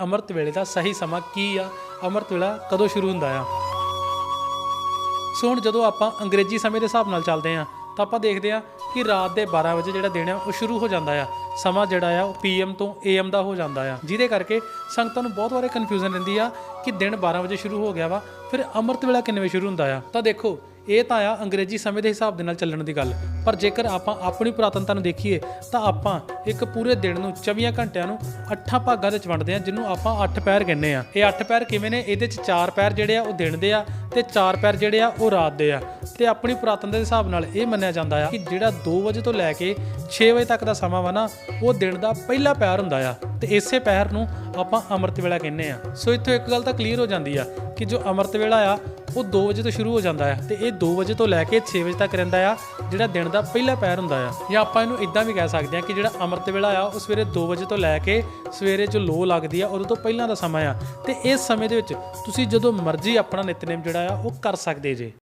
ਅੰਮ੍ਰਿਤ ਵੇਲੇ ਦਾ ਸਹੀ ਸਮਾਂ ਕੀ ਆ? ਅੰਮ੍ਰਿਤ ਵੇਲਾ ਕਦੋਂ ਸ਼ੁਰੂ ਹੁੰਦਾ ਆ? ਸੋ ਹੁਣ ਜਦੋਂ ਆਪਾਂ ਅੰਗਰੇਜ਼ੀ ਸਮੇਂ ਦੇ ਹਿਸਾਬ ਨਾਲ ਚੱਲਦੇ ਆ, ਤਾਂ ਆਪਾਂ ਦੇਖਦੇ ਆ ਕਿ ਰਾਤ ਦੇ 12 ਵਜੇ ਜਿਹੜਾ ਦਿਨ ਆ, ਉਹ ਸ਼ੁਰੂ ਹੋ ਜਾਂਦਾ ਆ। ਸਮਾਂ ਜਿਹੜਾ ਆ, ਉਹ ਪੀਐਮ ਤੋਂ ਏਐਮ ਦਾ ਹੋ ਜਾਂਦਾ ਆ। ਜਿਹਦੇ ਕਰਕੇ ਸੰਗਤਾਂ ਨੂੰ ਬਹੁਤ ਵਾਰੇ ਕਨਫਿਊਜ਼ਨ ਰਹਿੰਦੀ ਆ ਕਿ ਦਿਨ 12 ਵਜੇ ਸ਼ੁਰੂ ਹੋ ਗਿਆ ਵਾ, ਫਿਰ ਅੰਮ੍ਰਿਤ ਵੇਲਾ ਕਿੰਨੇ ਵਜੇ ਸ਼ੁਰੂ ਹੁੰਦਾ ਆ? ਤਾਂ ਦੇਖੋ ਇਹ ਤਾਂ ਆ ਅੰਗਰੇਜ਼ੀ ਸਮੇਂ ਦੇ ਹਿਸਾਬ ਦੇ ਨਾਲ ਚੱਲਣ ਦੀ ਗੱਲ। ਪਰ ਜੇਕਰ ਆਪਾਂ ਆਪਣੀ ਪੁਰਾਤਨਤਾ ਨੂੰ ਦੇਖੀਏ, ਤਾਂ ਆਪਾਂ ਇੱਕ ਪੂਰੇ ਦਿਨ ਨੂੰ 24 ਘੰਟਿਆਂ ਨੂੰ 8 ਭਾਗਾਂ ਵਿੱਚ ਵੰਡਦੇ ਆ ਜਿਹਨੂੰ ਆਪਾਂ 8 ਪੈਰ ਕਹਿੰਦੇ ਆ ਇਹ 8 ਪੈਰ ਕਿਵੇਂ ਨੇ? ਇਹਦੇ ਚ 4 ਪੈਰ ਜਿਹੜੇ ਆ, ਉਹ ਦਿਨ ਦੇ ਆ ਤੇ 4 ਪੈਰ ਜਿਹੜੇ ਆ, ਉਹ ਰਾਤ ਦੇ ਆ। ਤੇ ਆਪਣੀ ਪੁਰਾਤਨਤਾ ਦੇ ਹਿਸਾਬ ਨਾਲ ਇਹ ਮੰਨਿਆ ਜਾਂਦਾ ਆ ਕਿ ਜਿਹੜਾ 2 ਵਜੇ ਤੋਂ ਲੈ ਕੇ 6 ਵਜੇ ਤੱਕ ਦਾ ਸਮਾਂ ਵਾ ਨਾ, ਉਹ ਦਿਨ ਦਾ ਪਹਿਲਾ ਪੈਰ ਹੁੰਦਾ ਆ। ਤੇ ਇਸੇ ਪੈਰ ਨੂੰ ਆਪਾਂ ਅੰਮ੍ਰਿਤ ਵੇਲਾ ਕਹਿੰਦੇ ਆ ਸੋ ਇੱਥੋਂ ਇੱਕ ਗੱਲ ਤਾਂ ਕਲੀਅਰ ਹੋ ਜਾਂਦੀ ਆ ਕਿ ਜੋ ਅੰਮ੍ਰਿਤ ਵੇਲਾ ਆ ਉਹ 2 ਵਜੇ ਤੋਂ ਸ਼ੁਰੂ ਹੋ ਜਾਂਦਾ ਆ ਤੇ ਇਹ 2 ਵਜੇ ਤੋਂ ਲੈ ਕੇ 6 ਵਜੇ ਤੱਕ ਰਹਿੰਦਾ ਆ, ਜਿਹੜਾ ਦਿਨ ਦਾ ਪਹਿਲਾ ਪੈਰ ਹੁੰਦਾ ਆ। ਜਾਂ ਆਪਾਂ ਇਹਨੂੰ ਇਦਾਂ ਵੀ ਕਹਿ ਸਕਦੇ ਆ ਕਿ ਜਿਹੜਾ ਅੰਮ੍ਰਿਤ ਵੇਲਾ ਆ, ਉਹ ਸਵੇਰੇ 2 ਵਜੇ ਤੋਂ ਲੈ ਕੇ ਸਵੇਰੇ ਜੋ ਲੋ ਲੱਗਦੀ ਆ, ਉਦੋਂ ਤੋਂ ਪਹਿਲਾਂ ਦਾ ਸਮਾਂ ਆ। ਤੇ ਇਸ ਸਮੇਂ ਦੇ ਵਿੱਚ ਤੁਸੀਂ ਜਦੋਂ ਮਰਜ਼ੀ ਆਪਣਾ ਨਿਤਨੇਮ ਜਿਹੜਾ ਆ, ਉਹ ਕਰ ਸਕਦੇ ਜੇ।